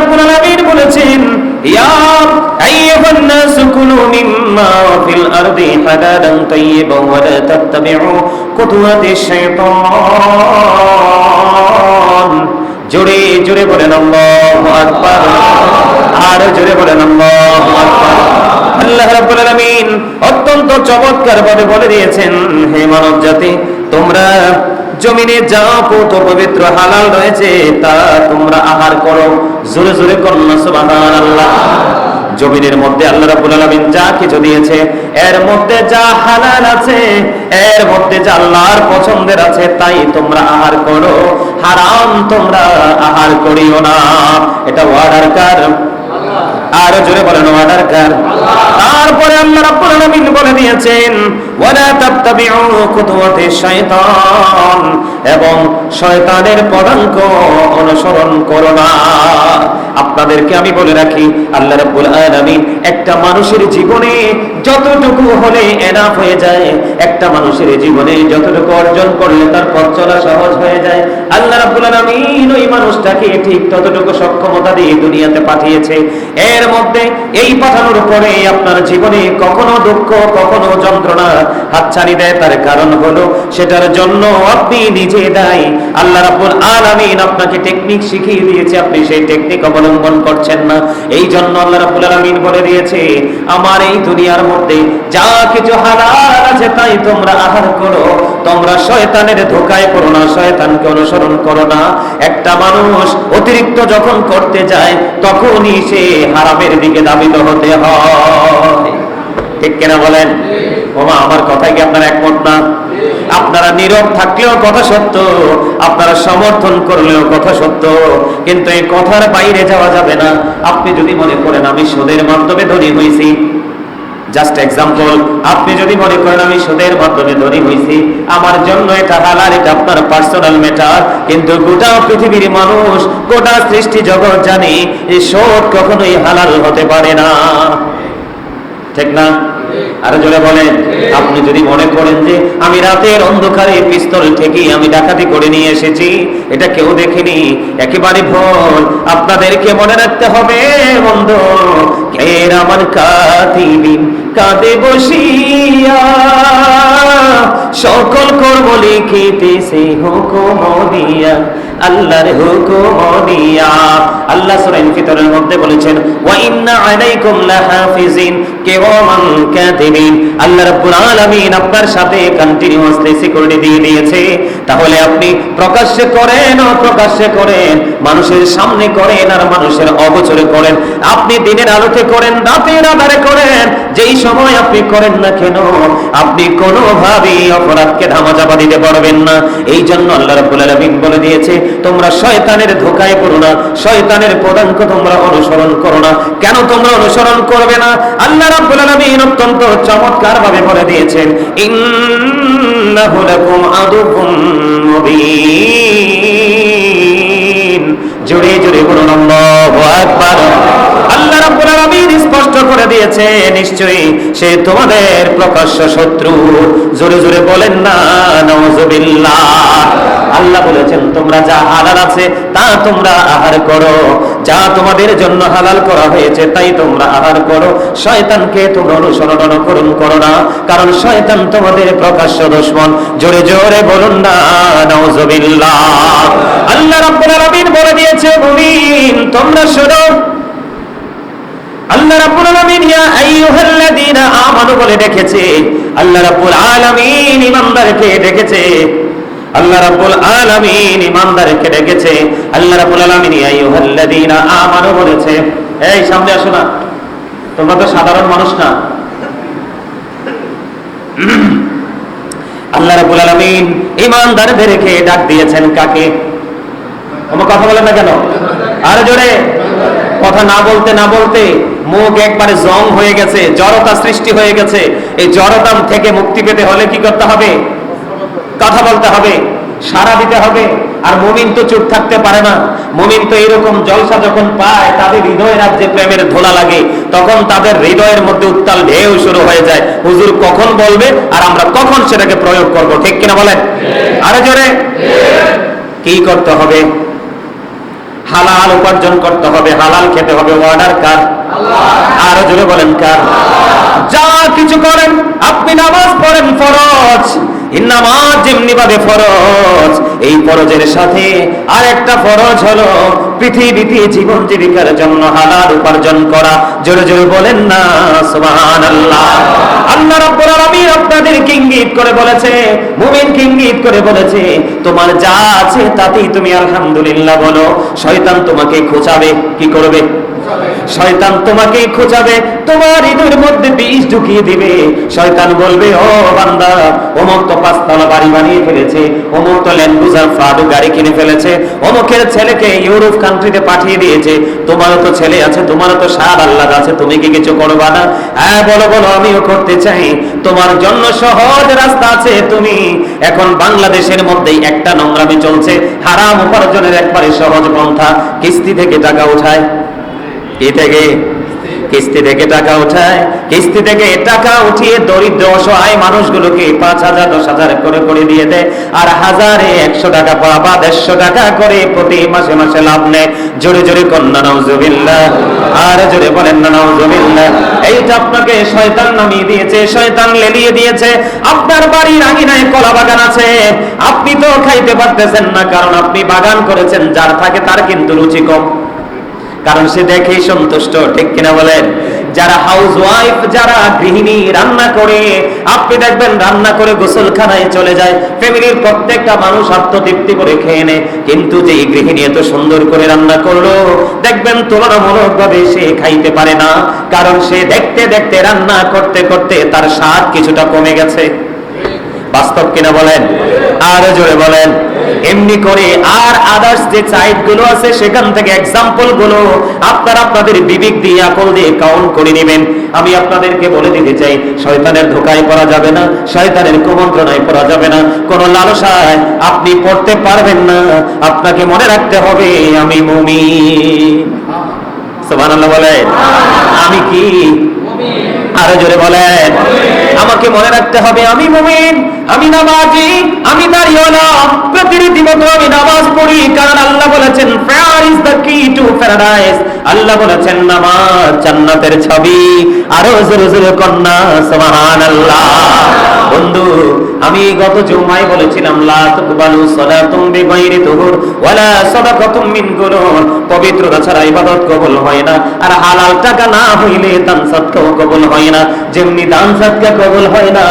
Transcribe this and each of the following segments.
রাব্বুল আলামিন বলেছেন, ইয়া আইয়ুহান নাস কুলু মিম্মা ফিল আরদি হালালান ওয়া লা শাইতান। জোরে জোরে বলেন আল্লাহু আকবার। আর জোরে বলেন আল্লাহু আকবার। আল্লাহ রাব্বুল আলামিন অত্যন্ত চমৎকার ভাবে বলে দিয়েছেন, হে মানব জাতি তোমরা জমিনে যা পূত পবিত্র হালাল রয়েছে তা তোমরা আহার করো। জোরে জোরে করুন সুবহানাল্লাহ। জমিনের মধ্যে আল্লাহ রাব্বুল আলামিন যা কিছু দিয়েছে এর মধ্যে যা হালাল আছে এর মধ্যে যা আল্লাহর পছন্দের আছে তাই তোমরা আহার করো। হারাম তোমরা আহার করিও না। এটা ওয়ার্ডার কার? আর জোরে বলেন অর্ডার কার? তারপরে আল্লাহ রাব্বুল আলামিন বলে দিয়েছেন এবং পদাঙ্ক অনুসরণ করো না। আপনাদেরকে আমি বলে রাখি, আল্লাহ রাব্বুল একটা মানুষের জীবনে যতটুকু হলে এনাফ হয়ে যায়, একটা মানুষের জীবনে যতটুকু অর্জন করলে তার পথ চলা সহজ হয়ে যায়। আল্লাহ রাব্বুল আলামিন ওই মানুষটাকে ঠিক ততটুকু সক্ষমতা দিয়ে দুনিয়াতে পাঠিয়েছে। এর মধ্যে এই পাঠানোর পরে আপনার জীবনে কখনো দুঃখ, কখনো যন্ত্রণা হাতছানি দেয়, তার কারণ হলো সেটার জন্য আপনি নিজে দায়ী। আল্লাহ রাব্বুল আলামিন আপনাকে টেকনিক শিখিয়ে দিয়েছে, আপনি সেই টেকনিক অবলম্বন করছেন না। এই জন্য আল্লাহ রাব্বুল আলামিন বলে দিয়েছে, আমার এই দুনিয়ার মধ্যে যা কিছু হালাল আছে তাই তোমরা আহার করো। তোমরা শয়তানের ধোকায় পড়ো না, শয়তানকে অনুসরণ করো না। একটা মানুষ অতিরিক্ত যখন করতে যায়, তখনই সে হারামের দিকে দাবিত হতে হয়। ঠিক কিনা বলেন? ওমা আমার কথায় কি আপনারা একমত না? আপনারা নীরব থাকলেও কথা সত্য, আপনারা সমর্থন করলেও কথা সত্য, কিন্তু এই কথার বাইরে যাওয়া যাবে না। আপনি যদি মনে করেন আমি সুদের মাধ্যমে ধনী হয়েছি জাস্ট এক্সাম্পল আপনি যদি মনে করেন আমি সুদের মাধ্যমে ধনী হয়েছি, আমার জন্য এটা হালাল, এটা আপনার পার্সোনাল ম্যাটার কিন্তু গোটা পৃথিবীর মানুষ, গোটা সৃষ্টি জগৎ জানে, এই সুদ কখনোই হালাল হতে পারে না। ঠিক না? আরও জোরে বলেন আপনি যদি মনে করেন যে আমি রাতের অন্ধকারে পিস্তল থেকে আমি ডাকাতি করে নিয়ে এসেছি এটা কেউ দেখেনি। একেবারে ভুল। আপনাদেরকে মনে রাখতে হবে বন্ধু এর আমার কাতিবিন কাঁদে বসিয়া। সকল কর্ম লিখিতেছে হুকুম দিয়া আল্লাহর হুকুম দিয়া। আল্লাহ সূরা ইনফিতরের মধ্যে বলেছেন, ওয়া ইন্না আলাইকুম লাহাফিজিন কিরামান কাতিবিন আল্লাহ রাব্বুল আলামিন আপনার সাথে কন্টিনিউয়াসলি সিকিউরিটি দিয়ে দিয়েছে। তাহলে আপনি প্রকাশ্যে করেন ও প্রকাশ্যে করেন, মানুষের সামনে করেন আর মানুষের অগোচরে করেন। আপনি দিনের আলোতে করেন, রাতের আধারে করেন, যেই সময় আপনি করেন না কেন, আপনি কোনোভাবেই অপরাধকে ধামাচাপা দিতে পারবেন না। এই জন্য আল্লাহ রাব্বুল আলামিন বলে দিয়েছে, তোমরা শয়তানের ধোকায় পড়ো না, শয়তানের পদাঙ্ক তোমরা অনুসরণ করো না। কেন তোমরা অনুসরণ করবে না? আল্লাহ অত্যন্ত চমৎকার ভাবে বলে দিয়েছেন আল্লাহু স্পষ্ট করে দিয়েছে, নিশ্চয়ই সে তোমাদের প্রকাশ্য শত্রু। জোরে জোরে বলেন না আল্লাহ বলেছেন, তোমরা যা হালাল আছে, তা তোমরা আহার করো। যা তোমাদের জন্য হালাল করা হয়েছে, তাই তোমরা আহার করো। শয়তানকে তোমরা অনুসরণ অনুকরণ করো না, কারণ শয়তান তোমাদের প্রকাশ্য দুশমন। জোরে জোরে বলুন না আল্লাহ রাব্বুল বলে দিয়েছে তোমরা শোনো। আল্লাহ রাব্বুল আলামিন, ইয়া আইয়ুহাল্লাযীনা আমানু, বলে ডেকেছে। আল্লাহ রাব্বুল আলামিন ইমানদারকে ডেকেছে। আল্লাহ রাব্বুল আলামিন ইমানদারকে ডেকেছে। আল্লাহ রাব্বুল আলামিন ইয়া আইয়ুহাল্লাযীনা আমানু বলেছে, এই, সামনে আসো না। তোমরা তো সাধারণ মানুষ না। আল্লাহ রাব্বুল আলামিন ইমানদারদেরকে ডাক দিয়েছেন কাকে? আমার কথা বলেন না কেন? আর জোরে। কথা না বলতে না বলতে মুখ একবারে জং হয়ে গেছে, জড়তা সৃষ্টি হয়ে গেছে। এই জড়তা থেকে মুক্তি পেতে হলে কি করতে হবে? কথা বলতে হবে সারা দিতে হবে, আর মুমিন তো চুপ থাকতে পারে না। মুমিন তো এরকম জলসা যখন পায়, তাদের হৃদয় রাজ্যে প্রেমের ধোলা লাগে, তখন তাদের হৃদয়ের মধ্যে উত্তাল ঢেউ শুরু হয়ে যায়। হুজুর কখন বলবে আর আমরা কখন সেটাকে প্রয়োগ করব, ঠিক কিনা বলেন? আরে জোরে। কি করতে হবে? হালাল উপার্জন করতে হবে, হালাল খেতে হবে অর্ডার কার? আরও জোরে বলেন কার? যা কিছু করেন, আপনি নামাজ পড়েন ফরজ। নামাজ যেমনি ভাবে ফরজ এই ফরজের সাথে আর একটা ফরজ হলো পৃথিবীতে জীবন জীবিকার জন্য হালাল উপার্জন করা। জোরে জোরে বলেন না, সুবহানাল্লাহ। আল্লাহ রাব্বুল আলামিন আপনাদেরকে ইঙ্গিত করে বলেছে, মুমিনকে ইঙ্গিত করে বলেছে, তোমার যা আছে তাতেই তুমি আলহামদুলিল্লাহ বলো। শয়তান তোমাকে খোঁচাবে, কি করবে? শয়তান তোমাকে খোঁজাবে তোমার হৃদয়ের মধ্যে বিষ ঢুকিয়ে দিবে। শয়তান বলবে, ও বান্দা, অমুক তো পাঁচতলা বাড়ি বানিয়ে ফেলেছে, অমুক তো ল্যান্ডুজার ফ্রাডো গাড়ি কিনে ফেলেছে, অমুকের ছেলেকে ইউরোপ কান্ট্রিতে পাঠিয়ে দিয়েছে। তোমারও তো ছেলে আছে, তোমারও তো সার আল্লাহ আছে, তুমি কি কিছু করবা না হ্যাঁ বলো বলো, আমিও করতে চাই। তোমার জন্য সহজ রাস্তা আছে তুমি। এখন বাংলাদেশের মধ্যেই একটা নোংরামি চলছে। হারাম উপার্জনের একবারে সহজ পন্থা। কিস্তি থেকে টাকা উঠায়। এ থেকে কিস্তি থেকে টাকা উঠায়। কিস্তি থেকে টাকা উঠিয়ে দরিদ্র অসহায় মানুষগুলোকে পাঁচ হাজার, দশ হাজার করে করে দিয়ে দেয়। আর হাজারে একশো টাকা পাওয়া বা দেড়শো টাকা করে প্রতি মাসে মাসে লাভ নেয়। জোরে জোরে কন্যা নাউজুবিল্লাহ আর জোরে বলেন না নাউজুবিল্লাহ এইটা আপনাকে শয়তান নামিয়ে দিয়েছে, শয়তান লেলিয়ে দিয়েছে। আপনার বাড়ির আঙিনায় কলা বাগান আছে। আপনি তো খাইতে পারতেছেন না, কারণ আপনি বাগান করেছেন, যার থাকে তার কিন্তু রুচি কম। কারণ সে দেখেই সন্তুষ্ট, ঠিক কিনা বলেন? যারা হাউস ওয়াইফ যারা গৃহিণী, রান্না করে, আপনি দেখবেন রান্না করে গোসলখানায় চলে যায়, ফ্যামিলির প্রত্যেকটা মানুষ আত্মতৃপ্তি করে খেয়ে নেয়। কিন্তু যে গৃহিণী এত সুন্দর করে রান্না করল, দেখবেন তুলনামূলক ভাবে সে খাইতে পারে না, কারণ সে দেখতে দেখতে রান্না করতে করতে তার স্বাদ কিছুটা কমে গেছে। বাস্তব কিনা বলেন? আর জোরে বলেন। এমনি করে আর আদার্স যে সাইটগুলো আছে, সেখান থেকে এক্সাম্পলগুলো আপনারা আপনাদের বিবেক দিয়ে, আকল দিয়ে কাউন্ট করে নেবেন। আমি আপনাদেরকে বলে দিতে চাই, শয়তানের ধোকায় পড়া যাবে না, শয়তানের কুমন্ত্রণায় পড়া যাবে না। কোন লালসায় আপনি পড়তে পারবেন না। আপনাকে মনে রাখতে হবে, আমি মুমিন। সুবহানাল্লাহ বলেন। আমি কি? আরও জোরে বলেন। আমাকে মনে রাখতে হবে, আমি মুমিন, আমি নামাজি, আমি দাঁড়িয়েওয়ালা প্রতিনিধি মতো আমি নামাজ পড়ি, কারণ আল্লাহ বলেছেন prayer is the key to paradise আল্লাহ বলেছেন, নামাজ জান্নাতের ছবি। আরও জোরে জোরে কন্যা, সুবহানাল্লাহ। বন্ধু আমি গত জুমায় বলেছিলাম, লা তুকবালু সালাতুম বিগাইরি তুহুর, ওয়ালা সাদাকাতুম মিন গুরুর পবিত্রতা ছাড়া ইবাদত কবুল হয় না। আর হালাল টাকা না হইলে দান সদকাও কবুল হয় না। যেমনি দান সদকা কবুল হয় না,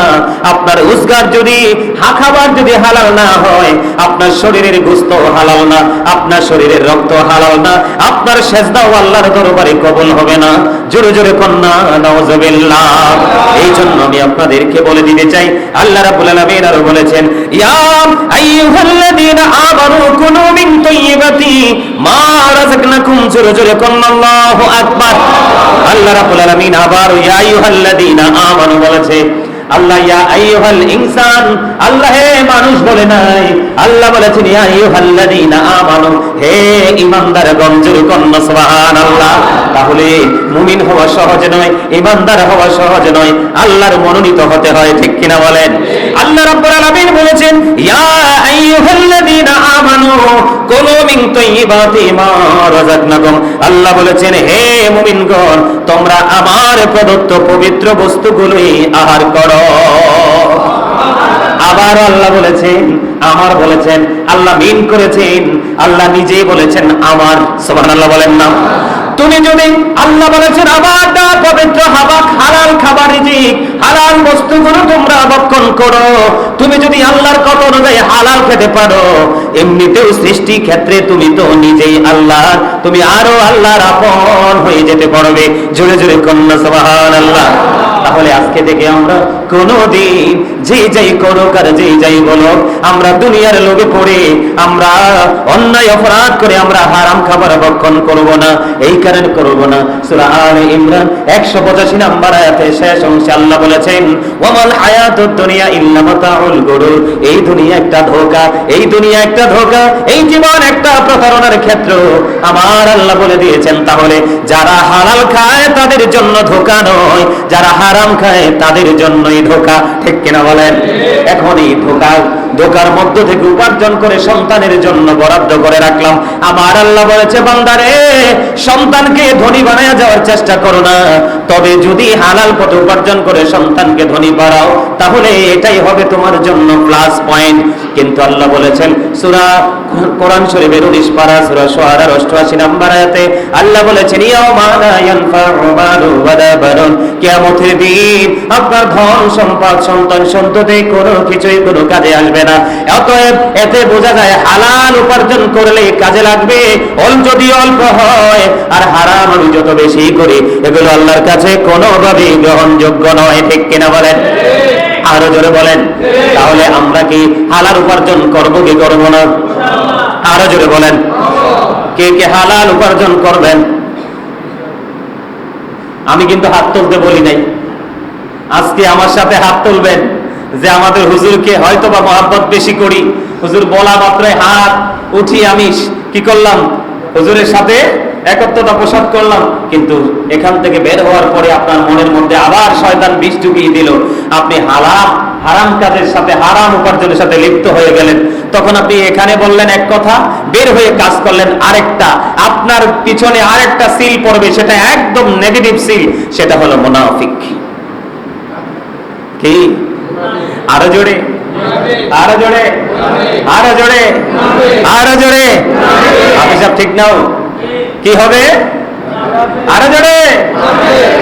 আপনার উজগার যদি হা খাবার যদি হালাল না হয়, আপনার শরীরের গোস্ত হালাল না, আপনার শরীরের রক্ত হালাল না, আপনার সেজদাও আল্লাহর দরবারে কবুল হবে না। জোরে জোরে কন্যা, নাউজুবিল্লাহ। এই জন্য আমি আপনাদেরকে বলে দিতে চাই, আল্লাহ রাব্বুল আরও বলেছেন আমানু মিন তাইয়্যিবাতি মা রাযাকনাকুম জোরে জোরে কন্যা আল্লাহু আকবার। আল্লাহ রাব্বুল আলামিন আবার ইয়া আমানু বলেছে, আল্লাহ, ইয়া ইনসান আল্লাহ হে মানুষ বলে নাই। আল্লাহ বলেছেন, ইয়া আমানু হে সুবহানাল্লাহ। তাহলে মুমিন হওয়া সহজ নয়, ঈমানদার হওয়া সহজ নয়, আল্লাহর মনোনীত হতে হয়, ঠিক কিনা বলেন? আল্লাহ রাব্বুল আলামিন বলেছেন, ইয়া আইয়ুহাল্লাযীনা আমানু, কুলু মিন তাইয়্যিবাতি মা রাযাকনাকুম। আল্লাহ বলেছেন, হে মুমিনগণ, তোমরা আমার প্রদত্ত পবিত্র বস্তুগুলোই আহার করো। আবার আল্লাহ বলেছেন, আমার বলেছেন, আল্লাহ মিন করেছেন, আল্লাহ নিজেই বলেছেন, আমার। সুবহানাল্লাহ বলেন না। তুমি যদি আল্লাহ বলেছেন, আবার দা পবিত্র হাবা, হালাল খাবার রিজিক, হালাল বস্তুগুলো তোমরা ভক্ষণ করো। তুমি যদি আল্লাহর কত অনুযায়ী হালাল খেতে পারো, এমনিতেও সৃষ্টি ক্ষেত্রে তুমি তো নিজেই আল্লাহ, তুমি আরও আল্লাহর আপন হয়ে যেতে পারবে। জোরে জোরে কন্যা, সুবহানাল্লাহ। তাহলে আজকে থেকে আমরা কোনদিন যে যাই করুক আর যেই যাই বলো আমরা দুনিয়ার লোভে পড়ে, আমরা অন্যায় অপরাধ করে আমরা হারাম খাবার ভক্ষণ করব না, এই কারণে করব না। আলে ইমরান 185 নাম্বার আয়াতে শেষ অংশে আল্লাহ বলেছেন দুনিয়া এই দুনিয়া একটা ধোঁকা, এই দুনিয়া একটা ধোঁকা, এই জীবন একটা প্রতারণার ক্ষেত্র। আমার আল্লাহ বলে দিয়েছেন তাহলে, যারা হালাল খায় তাদের জন্য ধোঁকা নয়, যারা হারাম হারাম খায় তাদের জন্যই ধোকা ঠিক কিনা বলেন? এখন এই ধোকা ধোকার মধ্য থেকে উপার্জন করে সন্তানের জন্য বরাদ্দ করে রাখলাম। আমার আল্লাহ বলেছে, বান্দারে, সন্তানকে ধনী বানায় যাওয়ার চেষ্টা করো না। তবে যদি হালাল পথে উপার্জন করে সন্তানকে ধনী বাড়াও তাহলে এটাই হবে তোমার জন্য প্লাস পয়েন্ট কিন্তু আল্লাহ বলেছেন, সূরা কোরআন শরীফের 19 পারা, সূরা শুআরার 88 নম্বর আয়াতে আল্লাহ বলেছেন কিয়ামতের দিন আপনার ধন সম্পদ, সন্তান সন্ততি কোনো কিছুই কোনো কাজে আসবে না। অতএব এতে বোঝা যায়, হালাল উপার্জন করলে কাজে লাগবে, অল যদি অল্প হয়, আর হারাম আমি যত বেশি করি, এগুলো আল্লাহর কাছে কোনোভাবেই গ্রহণযোগ্য নয়, ঠিক কিনা বলেন? আরও জোরে বলেন। তাহলে আমরা কি হালাল উপার্জন করব কি করব না? আরও জোরে বলেন। কে কে হালাল উপার্জন করবেন? আমি কিন্তু হাত তুলতে বলি নাই। আজকে আমার সাথে হাত তুলবেন। যে আমাদের হুজুরকে হয়তো বা মহাব্বত বেশি করি। হুজুর বলা মাত্রায় হাত উঠি আমি কি করলাম? হুজুরের সাথে একত্রতা প্রসাদ করলাম। কিন্তু এখান থেকে বের হওয়ার পরে আপনার মনের মধ্যে আবার শয়তান বিষ ঢুকিয়ে দিল। আপনি হারাম হারাম কাজের সাথে, হারাম উপার্জনের সাথে লিপ্ত হয়ে গেলেন। তখন আপনি এখানে বললেন এক কথা, বের হয়ে কাজ করলেন আরেকটা। আপনার পিছনে আরেকটা সিল পড়বে, সেটা একদম নেগেটিভ সিল, সেটা হলো মুনাফিক। কি? আরও জোরে। আরও জোরে। আরও জোরে। আরও জোরে। আপনি সব ঠিক নাও। কি হবে? আরও জোরে।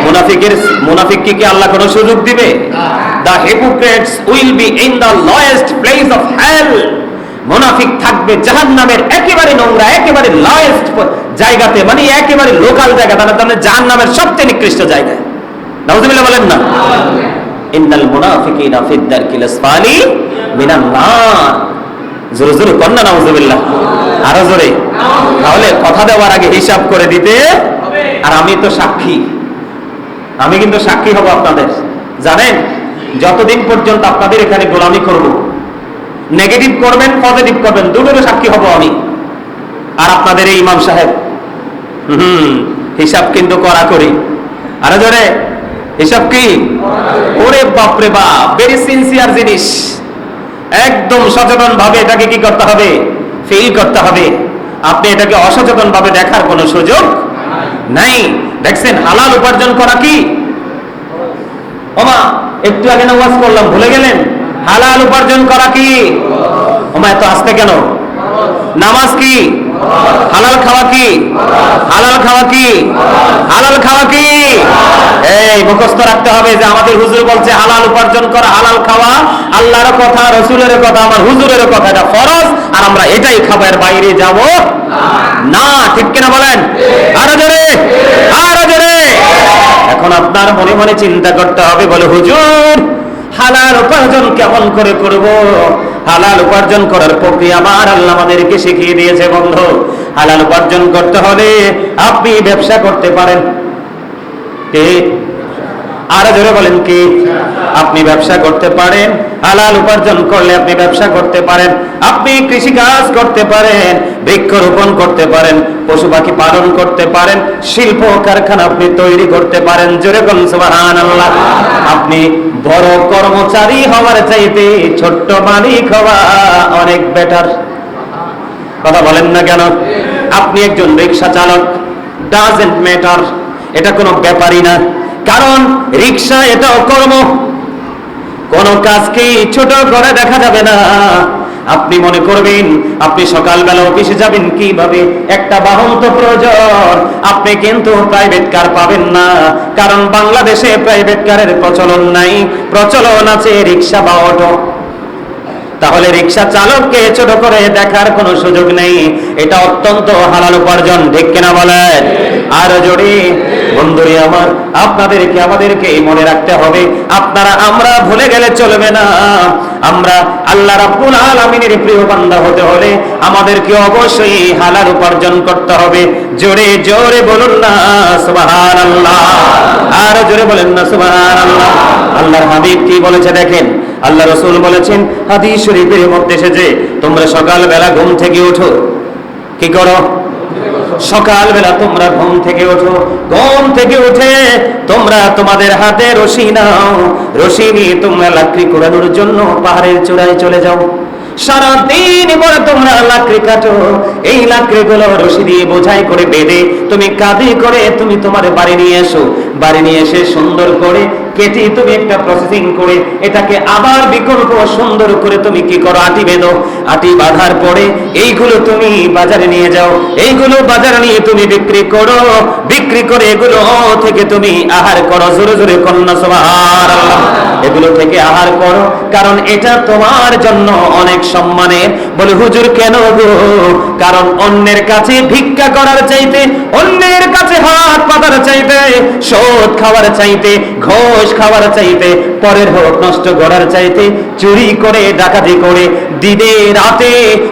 মুনাফিকের মুনাফিক কি আল্লাহ কোনো সুযোগ দিবে? The hypocrites will be in the lowest place of hell মুনাফিক থাকবে জাহান্নামের একেবারে নোংরা, একেবারে লয়েস্ট জায়গাতে মানে একেবারে লোকাল জায়গা তাহলে তাহলে জাহান্নামের সবচেয়ে নিকৃষ্ট জায়গায় বলেন না। ইন্নাল মুনাফিকিনা ফিদ দারকিল আসফালি মিনান নার জোরে জোরে কন্না নাউজুবিল্লাহ। আরও জোরে। তাহলে কথা দেওয়ার আগে হিসাব করে দিতে। আর আমি তো সাক্ষী। আমি কিন্তু সাক্ষী হব আপনাদের। জানেন, যতদিন পর্যন্ত আপনাদের এখানে গোলামি করব, নেগেটিভ করবেন, পজিটিভ করবেন, দুটোরও সাক্ষী হব আমি। আর আপনাদের এই ইমাম সাহেব। হুম, হিসাব কিন্তু করা করি। আরও জোরে। হিসাব কি? ওরে বাপরে বাপ ভেরি সিনসিয়ার জিনিস। একদম সচেতন ভাবে এটাকে কি করতে হবে? ফিল করতে হবে। আপনি এটাকে অসচেতন ভাবে দেখার কোনো সুযোগ নাই। দেখছেন, হালাল উপার্জন করা কি? ওমা, একটু আগে নামাজ করলাম ভুলে গেলেন? হালাল উপার্জন করা কি? ওমা, এত আসতে কেন? নামাজ কি? হালাল খাওয়া কি? হালাল খাওয়া কি? হালাল খাওয়া কি? মুখস্থ রাখতে হবে যে আমাদের হুজুর বলছে, হালাল উপার্জন করা, হালাল খাওয়া, আল্লাহর কথা, রসুলের কথা, আমার হুজুরের কথা, এটা ফরজ, আর আমরা এটাই খাবার বাইরে যাব না। ঠিক কিনা বলেন? আরও জোরে আরও জোরে। এখন আপনার মনে মনে চিন্তা করতে হবে, বলে, হুজুর, হালাল উপার্জন কেমন করে করব? হালাল উপার্জন করার প্রক্রিয়া আমার আল্লাহ আমাদেরকে শিখিয়ে দিয়েছে, বন্ধু। হালাল উপার্জন করতে হলে আপনি ব্যবসা করতে পারেন। আরও ধরে বলেন কি? আপনি ব্যবসা করতে পারেন, হালাল উপার্জন করলে আপনি ব্যবসা করতে পারেন, আপনি কৃষি কাজ করতে পারেন, বৃক্ষরোপণ করতে পারেন, পশু পাখি পালন করতে পারেন, শিল্প কারখানা আপনি তৈরি করতে পারেন বলুন সুবহানাল্লাহ। আপনি বড় কর্মচারী হওয়ার চাইতে ছোট্ট মালিক হওয়া অনেক বেটার কথা বলেন না কেন? আপনি একজন রিক্সা চালক ডাজেন্ট ম্যাটার এটা কোনো ব্যাপারই না। কারণ রিক্সা এটা অকর্ম। কোন কাজকে ছোট করে দেখা যাবে না। আপনি মনে করবেন, আপনি সকালবেলা অফিসে যাবেন কীভাবে? একটা বাহন তো প্রয়োজন। আপনি কিন্তু প্রাইভেট কার পাবেন না। কারণ বাংলাদেশে প্রাইভেট কারের প্রচলন নাই। প্রচলন আছে রিক্সা বা অটো তাহলে রিক্সা চালককে ছোট করে দেখার কোনো সুযোগ নেই। এটা অত্যন্ত হালাল উপার্জন, ঠিক কিনা বলেন? আর জোরে বন্ধুরি আমার, আপনাদেরকে, আমাদেরকে মনে রাখতে হবে, আপনারা, আমরা ভুলে গেলে চলবে না। আমরা আল্লাহ রাব্বুল আলামিনের প্রিয় বান্দা হতে হলে আমাদেরকে অবশ্যই হালাল উপার্জন করতে হবে। জোরে জোরে বলুন না, সুবহানাল্লাহ। আর জোরে বলেন না, সুবহানাল্লাহ। আল্লাহর হাবিব কি বলেছে দেখেন? আল্লাহ রসুল বলেছেন, হাদিস শরীফের মধ্যে এসেছে, তোমরা সকালবেলা ঘুম থেকে ওঠো। কি করো? সকালবেলা তোমরা ঘুম থেকে ওঠো। ঘুম থেকে উঠে তোমরা তোমাদের হাতে রশি নাও। রশি নিয়ে তোমরা লাকড়ি কোড়ানোর জন্য পাহাড়ের চূড়ায় চলে যাও। সারা দিন পরে তোমরা লাকড়ি কাটো। এই লাকড়ি গুলো রশি দিয়ে বোঝাই করে বেঁধে, তুমি কাঁধে করে তুমি তোমার বাড়ি নিয়ে এসো। বাড়ি নিয়ে এসে সুন্দর করে কেটে তুমি একটা প্রসেসিং করে এটাকে আবার বিকল্প সুন্দর করে তুমি কি করো? আটি বেঁধো। আটি বাঁধার পরে এইগুলো তুমি বাজারে নিয়ে যাও। এইগুলো বাজারে নিয়ে তুমি বিক্রি করো। বিক্রি করে এগুলো থেকে তুমি আহার করো। জোরে জোরে কন্যা সবার এগুলো থেকে আহার করো। কারণ এটা তোমার জন্য অনেক সম্মানের। বলে, হুজুর, কেন গো? কারণ অন্যের কাছে ভিক্ষা করার চাইতে অন্যের কাছে হাত পাতার চাইতে সোদ খাবার চাইতে, ঘোষ খাবার চাইতে, পরের হোক নষ্ট করার চাইতে, চুরি করে, ডাকাতি করে দিনে রাতে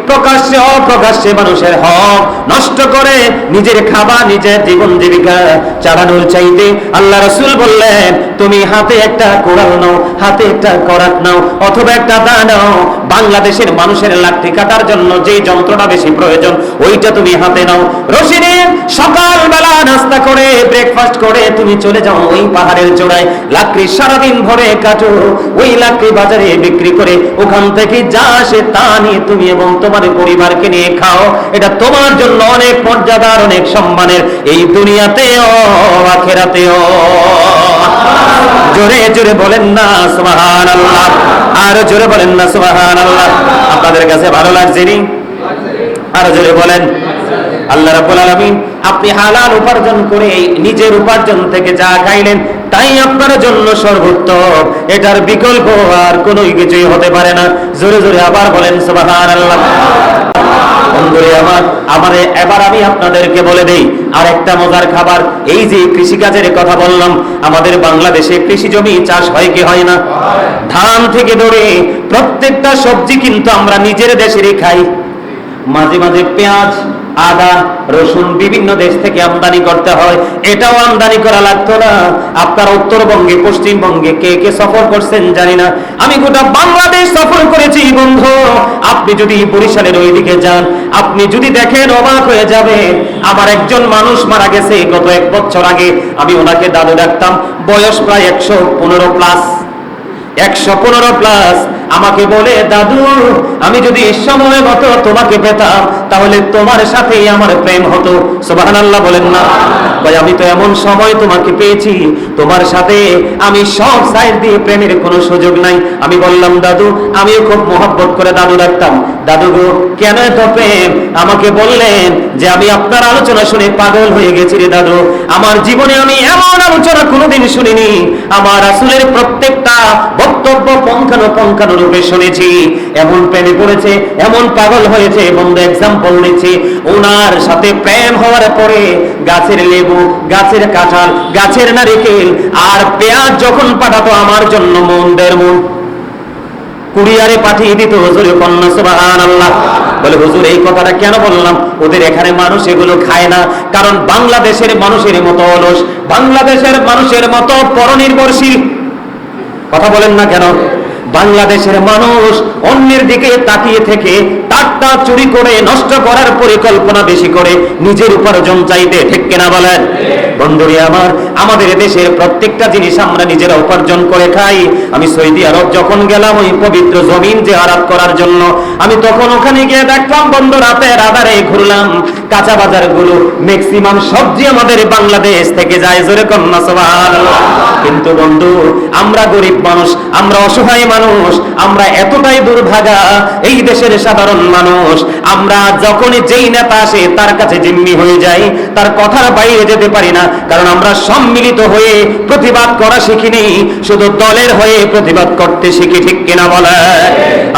প্রকাশ্যে অপ্রকাশ্যে মানুষের হক নষ্ট করে নিজের খাবার, নিজের জীবন জীবিকা চালানোর চাইতে আল্লাহ রসুল বললেন, তুমি হাতে একটা কোড়াল নাও, হাতে একটা করাত নাও, অথবা একটা দা নাও। বাংলাদেশের মানুষের লাঠি কাটার জন্য যে যন্ত্রটা বেশি প্রয়োজন, ওইটা তুমি হাতে নাও। রশিদে সকালবেলা নাস্তা করে ব্রেকফাস্ট করে তুমি চলে যাও ওই পাহাড়ের চূড়ায়। লাকড়ি সারাদিন ভরে কাটো, ওই লাকড়ি বাজারে বিক্রি করে ওখান থেকে যা আসে তা নিয়ে তুমি এবং তোমার পরিবারকে নিয়ে খাও। এটা তোমার জন্য অনেক মর্যাদার অনেক সম্মানের। এই দুনিয়াতেও, আখেরাতেও। জোরে জোরে বলেন না সুবাহান আল্লাহ আরও জোরে বলেন না সুবাহান আল্লাহ আপনাদের কাছে ভালো লাগছে নি? আর বলেন। আল্লাহ রাব্বুল আলামিন আপনি হালাল উপার্জন করে নিজের উপার্জন থেকে যা খাইলেন তাই আপনার জন্য সর্বোত্তম। এটার বিকল্প আর কোনো কিছুই হতে পারে না। জোরে জোরে আবার বলেন আমারে এবার আমি আপনাদেরকে বলে দেই আর একটা মজার খাবার। এই যে কৃষিকাজের কথা বললাম, আমাদের বাংলাদেশে কৃষি জমি চাষ হয় কি হয় না? ধান থেকে ধরে প্রত্যেকটা সবজি কিন্তু আমরা নিজের দেশেরই খাই। মাঝে মাঝে পেঁয়াজ, আদা, রসুন বিভিন্ন দেশ থেকে আমদানি করতে হয়। এটাও আমদানি করা লাগতো না। আপনার উত্তরবঙ্গে, পশ্চিমবঙ্গে কে কে সফর করছেন জানি না। আমি গোটা বাংলাদেশ সফর করেছি, বন্ধু। আপনি যদি বরিশালের ওই দিকে যান, আপনি যদি দেখেন অবাক হয়ে যাবে আমার একজন মানুষ মারা গেছে গত এক বছর আগে। আমি ওনাকে দাদু ডাকতাম। বয়স প্রায় একশো পনেরো প্লাস একশো পনেরো প্লাস আমাকে বলে, দাদু, আমি যদি সময় মতো তোমাকে পেতাম, তাহলে তোমার সাথেই আমার প্রেম হতো। বলেন না। ভাই, আমি তো এমন সময় তোমাকে পেয়েছি, তোমার সাথে আমি সব সাইড দিয়ে প্রেমের কোনো সুযোগ নাই। আমি বললাম, দাদু, আমিও খুব মোহাব্বত করে দাদু রাখতাম দাদু গো, কেন এত প্রেম? আমাকে বললেন যে আমি আপনার আলোচনা শুনে পাগল হয়ে গেছি রে দাদু। আমার জীবনে আমি এমন আলোচনা কোনোদিন শুনিনি। আমার আসলের প্রত্যেকটা বক্তব্য পঙ্খানো রূপে শুনেছি, এমন প্রেমে পড়েছে, এমন পাগল হয়েছে বন্ধু এক্সাম্পল নিচ্ছি। ওনার সাথে প্রেম হওয়ার পরে গাছের লেবু, গাছের কাঁঠাল, গাছের নারিকেল আর পেঁয়াজ যখন পাঠাতো আমার জন্য মন দেড় মন কুরিয়ারে পাঠিয়ে দিত হুজুর কন্যা সুবাহান আল্লাহ বলে, হুজুর, এই কথাটা কেন বললাম? ওদের এখানে মানুষ এগুলো খায় না। কারণ বাংলাদেশের মানুষের মতো অলস, বাংলাদেশের মানুষের মতো পরনির্ভরশীল। কথা বলেন না কেন? বাংলাদেশের মানুষ অন্যের দিকে তাকিয়ে থেকে টাটকা চুরি করে, নষ্ট করার পরিকল্পনা বেশি করে নিজের উপার্জন চাইতে, ঠিক কেনা বলেন? বন্ধুরি আমার, আমাদের দেশের প্রত্যেকটা জিনিস আমরা নিজেরা উপার্জন করে খাই। আমি সৌদি আরব যখন গেলাম, ওই পবিত্র জমিন যে আরাত করার জন্য, আমি তখন ওখানে গিয়ে দেখলাম বন্ধু রাতে রাদারে ঘুরলাম। কাঁচা বাজারগুলো ম্যাক্সিমাম সবজি আমাদের বাংলাদেশ থেকে যায়, জোরে কন্যা, সুবহানাল্লাহ। কিন্তু বন্ধু, আমরা গরিব মানুষ, আমরা অসহায় মানুষ আমরা এতটাই দুর্ভাগা, এই দেশের সাধারণ মানুষ। আমরা যখনই যেই নেতা আসে, তার কাছে জিম্মি হয়ে যাই, তার কথার বাইরে যেতে পারি না, কারণ আমরা সম্মিলিত হয়ে প্রতিবাদ করা শিখিনি, শুধু দলের হয়ে প্রতিবাদ করতে শিখি, ঠিক কিনা বলে?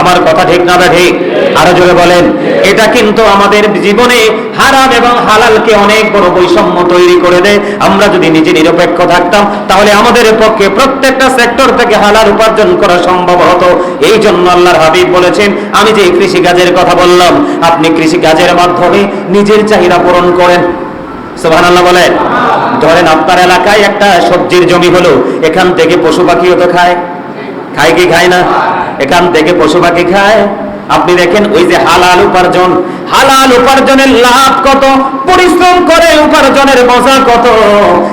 আমার কথা ঠিক না ঠিক? আরও জোরে বলেন। এটা কিন্তু আমাদের জীবনে হারাম এবং হালালকে অনেক বড় বৈষম্য তৈরি করে দেয়। আমরা যদি নিজে নিরপেক্ষ থাকতাম, তাহলে আমাদের পক্ষে প্রত্যেকটা সেক্টর থেকে হালাল উপার্জন করা সম্ভব হতো। এই জন্য আল্লাহর হাবিব বলেছেন, আমি যে কৃষি কাজের কথা বললাম, আপনি কৃষি কাজের মাধ্যমে নিজের চাহিদা পূরণ করেন। সুবহানাল্লাহ বলেন, ধরেন আপনার এলাকায় একটা সবজির জমি হলো, এখান থেকে পশু পাখিও তো খায়। খায় কি খায় না? এখান থেকে পশু পাখি খায়। আপনি দেখেন, ওই যে হালাল উপার্জন। হালাল উপার্জনের লাভ কত? পরিশ্রম করে উপার্জনের মজা কত?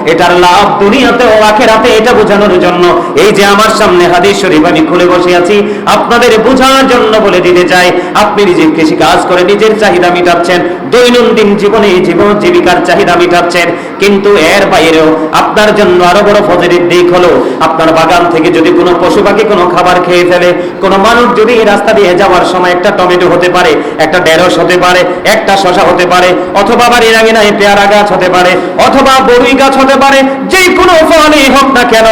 এটার লাভ দুনিয়াতে ও আখেরাতে এটা বোঝানোর জন্য। এই যে আমার সামনে হাদিস শরীফ, আমি খুলে বসে আছি। আপনাদের বোঝার জন্য বলে দিতে চাই, আপনি নিজে কৃষি কাজ করে নিজের চাহিদা মিটাচ্ছেন। দৈনন্দিন জীবনে জীবন জীবিকার চাহিদা মিটাচ্ছেন। কিন্তু এর বাইরেও আপনার জন্য আরও বড় ফজরের দিক হলো, আপনার বাগান থেকে যদি কোনো পশু পাখি কোনো খাবার খেয়ে ফেলে, কোনো মানুষ যদি রাস্তা দিয়ে যাওয়ার সময় একটা টমেটো হতে পারে, একটা ঢেঁড়স হতে পারে, একটা শশা হতে পারে, অথবা বাড়ির আগে নাই পেয়ারা গাছ হতে পারে, অথবা বড়ুই গাছ হতে পারে যে কোনো ফলই হোক না কেন,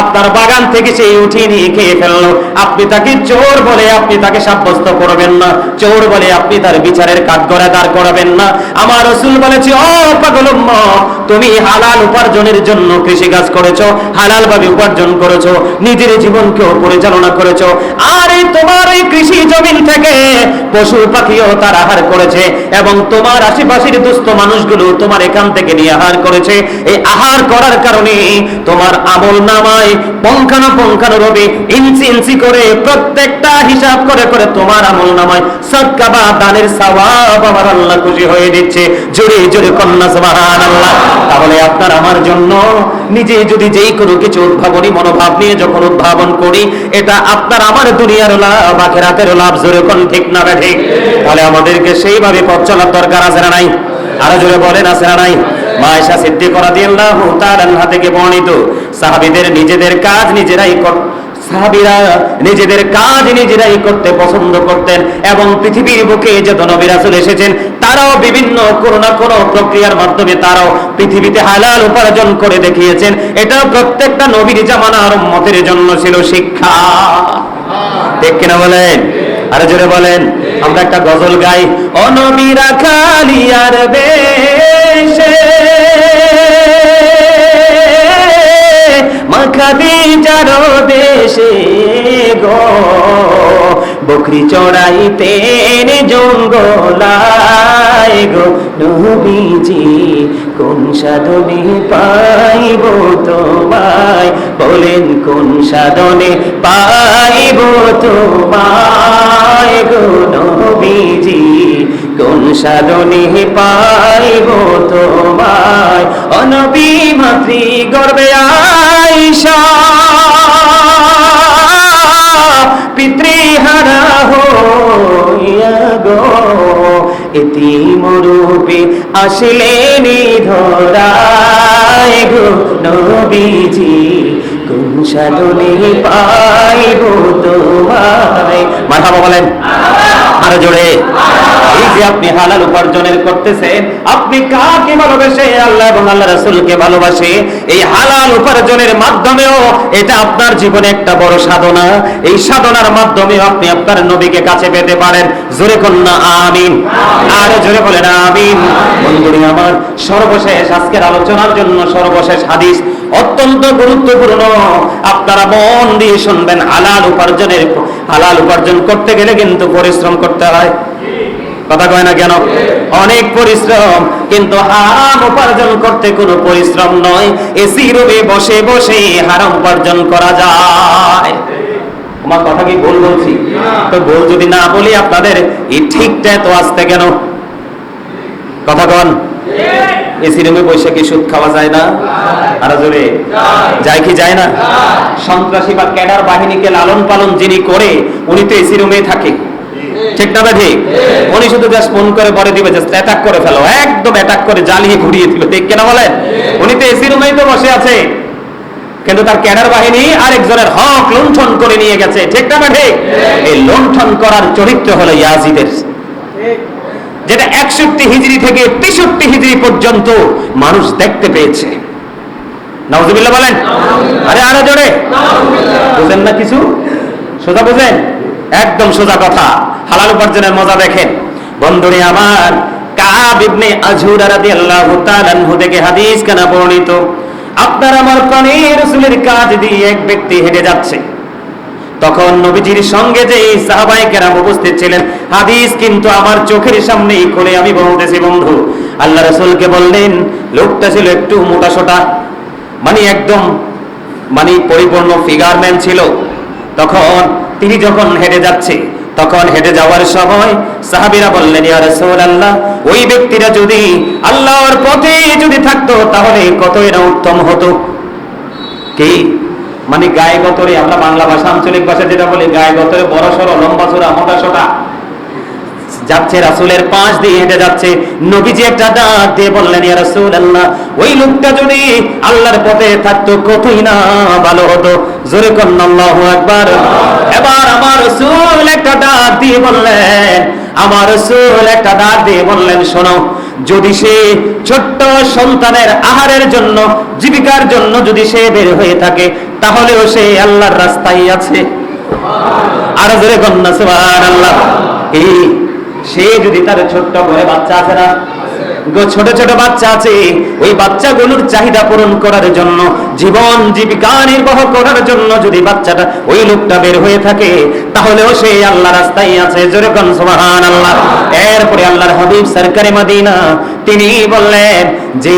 আপনার বাগান থেকে সেই উঠিয়ে নিয়ে খেয়ে ফেলল। আপনি তাকে চোর বলে আপনি তাকে সাব্যস্ত করবেন না, চোর বলে আপনি তার বিচারের কাজ কাঠগড়া দাঁড় করাবেন না। আমার রসুল বলেছে, ও পাগল তুমি হালাল উপার্জনের জন্য কৃষি কাজ করেছ হালাল ভাবে উপার্জন করেছ, নিজের জীবনকেও পরিচালনা করেছ। আর এই তোমার এই কৃষি জমিন থেকে পশু পাখিও তার আহার করেছে এবং তোমার আশেপাশের দুস্থ মানুষগুলো তোমার এখান থেকে নিয়ে আহার করেছে। এই আহার করার কারণে তোমার আমল নামায় পঙ্খানো পঙ্খানো রবি ইঞ্চি ইঞ্চি করে প্রত্যেকটা হিসাব করে করে তোমার আমল নামায় সৎকা বা দানের সওয়াব আমার আল্লাহ খুশি হয়ে দিচ্ছে। জোরে জোরে কন্যা, সুবহানাল্লাহ। তাহলে আপনার আমার জন্য নিজে যদি যেই কোনো কিছু উদ্ভাবনী মনোভাব নিয়ে যখন উদ্ভাবন করি, এটা আপনার আমার দুনিয়ার লাভ, আখেরাতের লাভ, জোরে কোন ঠিক না ঠিক? তাহলে আমাদেরকে সেইভাবে পথ চলার দরকার আছে না নাই? আরও জোরে বলেন, আছে না নাই? মায়েশা সিদ্দিক রাদিয়াল্লাহু তাআলা থেকে বর্ণিত, সাহাবীদের নিজেদের কাজ নিজেরাই কর নিজেদের কাজ নিজেরাই করতে পছন্দ করতেন এবং পৃথিবীর বুকে যে নবী রাসূল এসেছেন, তারাও বিভিন্ন কোনো না কোনো প্রক্রিয়ার মাধ্যমে তারাও পৃথিবীতে হালাল উপার্জন করে দেখিয়েছেন। এটা প্রত্যেকটা নবীর জামানার মতের জন্য ছিল শিক্ষা। ঠিক কিনা বলেন? আরে জোরে বলেন আমরা একটা গজল গাই। অনবীরা কালিয়ার বেশে মাখাদি যারো দেশে গো। বকরি চড়াইতেন জঙ্গলায় গো নবীজি, কোন সাধনে পাইব তোমায়? বলেন, কোন সাধনে পাইব তোমায় গো নবীজি? কোন সাধনে পাইব তোমায়? অনবী মাতৃ গর্বে আইসা ইতিমরূপে আসলেন ধরায় গো নবীজি। কোন সাধনে পাইব তোমায়? মাথা বলেন। আরও জোরে। এই যে আপনি হালাল উপার্জনের করতেছেন, আপনি কাকে ভালোবাসে? আল্লাহ এবং আল্লাহ রাসূলকে ভালোবাসে। এই হালাল উপার্জনের মাধ্যমেও এটা আপনার জীবনে একটা বড় সাধনা। এই সাধনার মাধ্যমে আপনি আপনার নবীকে কাছে পেতে পারেন। জোরে কন্যা, আমিন। আর জোরে বলেন, আমিন। বন্ধুরি আমার সর্বশেষ আজকের আলোচনার জন্য সর্বশেষ হাদিস অত্যন্ত গুরুত্বপূর্ণ। আপনারা মন দিয়ে শুনবেন, হালাল উপার্জনের হালাল উপার্জন করতে গেলে কিন্তু পরিশ্রম করতে হয়। কথা কয় না কেন? অনেক পরিশ্রম, কিন্তু হারাম উপার্জন করতে কোনো পরিশ্রম নয়। এসি রুমে বসে বসে হারাম উপার্জন করা যায়। আমার কথা কি ভুল বলছি? তো ভুল যদি না বলি আপনাদের, এই ঠিকটা তো আসতে কেন? কথা কন। এসি রুমে বসে কি সুদ খাওয়া যায় না? আরও জোরে। যায় কি যায় না? সন্ত্রাসী বা ক্যাডার বাহিনীকে লালন পালন যিনি করে, উনি তো এসি রুমে থাকে। ঠিক না ঠিক? উনি শুধু জাস্ট ফোন করে বলে দিবে জাস্ট অ্যাটাক করে ফেলো। একদম অ্যাটাক করে জ্বালিয়ে ঘুরিয়ে দিল। ঠিক কেনা বলেন? উনি তো এসি রুমেই তো বসে আছে। কিন্তু তার ক্যাডার বাহিনী আরেকজনের হক লুণ্ঠন করে নিয়ে গেছে। ঠিক না ঠিক? এই লুণ্ঠন করার চরিত্র হলো ইয়াজিদের। যেটা একষট্টি হিজড়ি থেকে তেষট্টি হিজড়ি পর্যন্ত মানুষ দেখতে পেয়েছে। নাউজুবিল্লাহ বলেন? আরে আরও জোরে। বুঝেন না কিছু? সোজা বুঝেন? একদম সোজা কথা। হালাল উপার্জনের মজা দেখেন। বন্ধুরে আমার, কাব ইবনে আজহুর রাদিয়াল্লাহু তাআলা আনহু থেকে হাদিস কেনা বর্ণিত, আপনার আমার প্রাণের রাসূলের কাজ দিয়ে এক ব্যক্তি হেঁটে যাচ্ছে। তখন নবীজির সঙ্গে যে সাহাবাই কেরাম উপস্থিত ছিলেন, হাদিস কিন্তু আমার চোখের সামনেই করে আমি বলতেছি, বন্ধু, আল্লাহ রসুলকে বললেন, লোকটা ছিল একটু মোটা সোটা মানে একদম মানে পরিপূর্ণ ফিগার ম্যান ছিল। তখন তিনি যখন হেঁটে যাচ্ছে তখন হেঁটে যাওয়ার সময় সাহাবিরা বললেন, ইয়া রাসূলুল্লাহ, ওই ব্যক্তিরা যদি আল্লাহর পথে যদি থাকতো, তাহলে কত এরা উত্তম হতো। কি? মানে গায়ে গতরে, আমরা বাংলা ভাষা, আঞ্চলিক ভাষা যেটা বলি, গায়ে গতরে বড় সড়ো লম্বা সরা মোটা সোটা। যাচ্ছে রাসূলের পাশ দিয়ে হেঁটে যাচ্ছে। নবীজি একটা ডাক দিয়ে বললেন, ইয়া রাসূলুল্লাহ, ওই লোকটা যদি আল্লাহর পথে থাকতো কতই না ভালো হতো। জোরে কন্ন আল্লাহু আকবার। এবার আমার রাসূল একটা ডাক দিয়ে বললেন, আমার রাসূল একটা ডাক দিয়ে বললেন, শোনো, যদি সে ছোট্ট সন্তানের আহারের জন্য, জীবিকার জন্য যদি সে বের হয়ে থাকে, তাহলেও সে আল্লাহর রাস্তায় আছে। আর জোরে কন্যা, সুবহানাল্লাহ। এই সে যদি তার ছোট্ট ঘরে বাচ্চা আছে না ছোট ছোট বাচ্চা আছে, ওই বাচ্চাগুলোর চাহিদা পূরণ করার জন্য, জীবন জীবিকা নির্বাহ করার জন্য যদি বাচ্চাটা ওই লোকটা বের হয়ে থাকে, তাহলেও সে আল্লাহ রাস্তায় আছে। যেরকম সোহান আল্লাহ এরপরে আল্লাহর হাবিব সরকারি মদিনা তিনি বললেন যে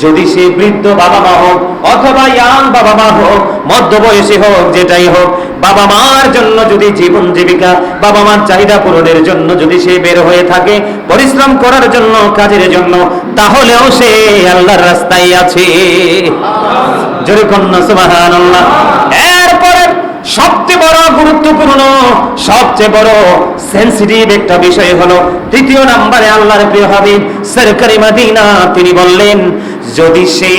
যদি সে বৃদ্ধ বাবা মা হোক অথবা ইয়াং বাবা মা হোক মধ্যবয়সী হোক যেটাই হোক বাবা মার জন্য যদি জীবন জীবিকা বাবা মার চাহিদা পূরণের জন্য যদি সে বের হয়ে থাকে পরিশ্রম করার জন্য কাজের জন্য তাহলেও সে আল্লাহর রাস্তায় আছে। জোরে কন্যা সুবহানাল্লাহ। এরপরে সবচেয়ে বড় গুরুত্বপূর্ণ, সবচেয়ে বড় সেন্সিটিভ একটা বিষয় হলো তৃতীয় নাম্বারে আল্লাহর প্রিয় হাবিব, সরকারি মাদিনা, তিনি বললেন, যদি সে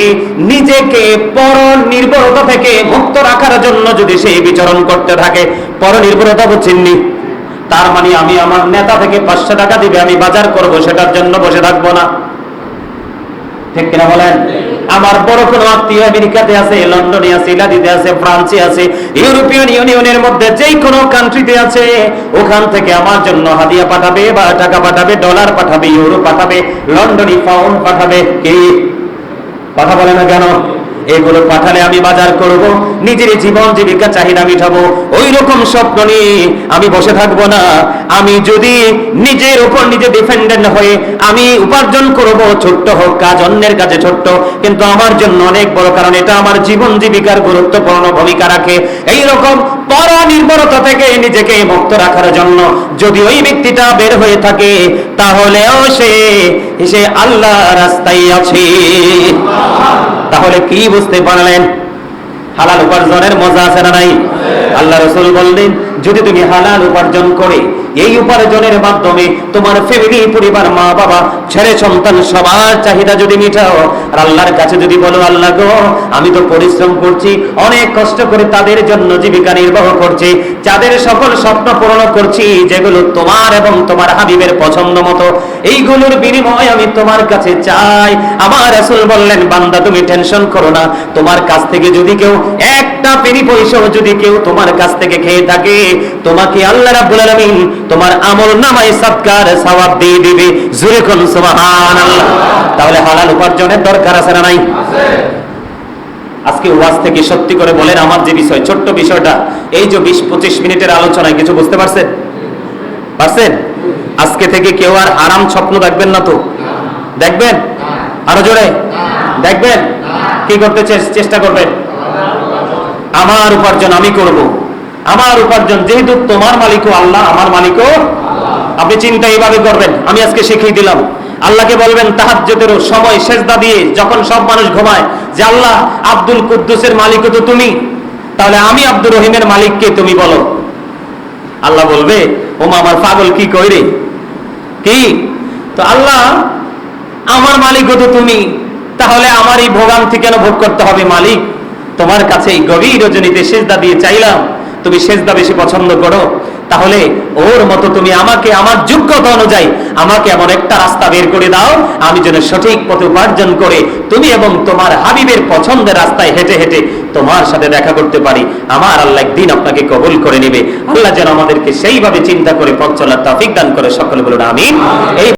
নিজেকে পর নির্ভরতা থেকে মুক্ত রাখার জন্য যদি সে বিচরণ করতে থাকে পর নির্ভরতা বুঝছেননি তার মানে আমি আমার নেতা থেকে পাঁচশো টাকা দিবে, আমি বাজার করব, সেটার জন্য বসে থাকব না। ঠিক কিনা বলেন? আমার বড় কোনো আত্মীয় আমেরিকাতে আছে, লন্ডনে আছে ইলাদিতে আছে, ফ্রান্সে আছে ইউরোপিয়ান ইউনিয়নের মধ্যে যেই কোনো কান্ট্রিতে আছে, ওখান থেকে আমার জন্য হাদিয়া পাঠাবে বা টাকা পাঠাবে ডলার পাঠাবে ইউরো পাঠাবে, লন্ডনি পাউন্ড পাঠাবে। কে? কথা বলে না কেন? এগুলো পাঠালে আমি বাজার করব, নিজের জীবন জীবিকা চাহিদা মিটাবো। ওই রকম স্বপ্ন নিয়ে আমি বসে থাকব না। আমি যদি নিজের উপর নিজে ডিপেন্ডেন্ট হয়ে আমি উপার্জন করব, ছোট্ট হোক, কাজ অন্যের কাছে ছোট্ট, কিন্তু আমার জন্য অনেক বড় কারণ এটা আমার জীবন জীবিকার গুরুত্বপূর্ণ ভূমিকা রাখে। এই রকম পর নির্ভরতা থেকে নিজেকে মুক্ত রাখার জন্য যদি ওই ব্যক্তিটা বের হয়ে থাকে, তাহলেও সে সে আল্লাহ রাস্তায় আছে। তাহলে কি বুঝতে পারলেন? হালাল উপার্জনের মজা আছে না নাই? আল্লাহ রসুল বললেন, যদি তুমি হালাল উপার্জন করে এই উপার্জনের মাধ্যমে তোমার ফ্যামিলি পরিবার, মা, বাবা, ছেলে, সন্তান, সবার চাহিদা যদি মিটাও, আর আল্লাহর কাছে যদি বলো, আল্লাহ গো, আমি তো পরিশ্রম করছি, অনেক কষ্ট করে তাদের জন্য জীবিকা নির্বাহ করছি, যাদের সকল স্বপ্ন পূরণ করছি, যেগুলো তোমার এবং তোমার হাবিবের পছন্দ মতো, এইগুলোর বিনিময় আমি তোমার কাছে চাই। আমার রাসূল বললেন, বান্দা, তুমি টেনশন করো না, তোমার কাছ থেকে যদি কেউ একটা পেরি পয়সাও যদি কেউ তোমার কাছ থেকে খেয়ে থাকে, তোমাকে আল্লাহ রাব্বুল আলামিন তোমার আমল নামায় সৎকার, সওয়াব দিয়ে দিবে। জোরে কোন তাহলে হালাল উপার্জনের দরকার আছে না নাই? আজকে ওয়াজ থেকে সত্যি করে বলেন আমার যে বিষয়, ছোট্ট বিষয়টা। এই যে বিশ, পঁচিশ মিনিটের আলোচনায় কিছু বুঝতে পারছেন? পারছেন? আজকে থেকে কেউ আর আরাম স্বপ্ন দেখবেন না তো? দেখবেন? আরও জোরে? দেখবেন? কি করতে চেষ্টা করবেন? আমার উপার্জন আমি করব। আমার উপার্জন যেহেতু তোমার মালিকও, আল্লাহ আমার মালিকও। আপনি চিন্তা এইভাবে করবেন, আমি আজকে শিখিয়ে দিলাম। আল্লাহকে বলবেন তাহাজ্জুদের সময় সেজদা দিয়ে যখন সব মানুষ ঘুমায়, যে আল্লাহ আব্দুল কুদ্দুসের মালিকও তো তুমি, তাহলে আমি আব্দুর রহিমের মালিককে তুমি বলো। আল্লাহ বলবে, ওমা আমার পাগল কি কইরে কি? তো আল্লাহ, আমার মালিকও তো তুমি, তাহলে আমার এই ভোগান্তি কেন ভোগ করতে হবে মালিক? তোমার কাছে এই গভীর রজনীতে সেজদা দিয়ে চাইলাম তুমি সেজদা বেশি পছন্দ করো, তাহলে ওর মতো তুমি আমাকে আমার যোগ্যতা অনুযায়ী আমাকে এমন একটা রাস্তা বের করে দাও, আমি যেন সঠিক পথে উপার্জন করে তুমি এবং তোমার হাবিবের পছন্দের রাস্তায় হেঁটে হেঁটে তোমার সাথে দেখা করতে পারি। আমার আল্লাহ একদিন আপনাকে কবুল করে নেবে। আল্লাহ যেন আমাদেরকে সেইভাবে চিন্তা করে, পথ চলার তৌফিক দান করে সকলে বলুন আমিন। এই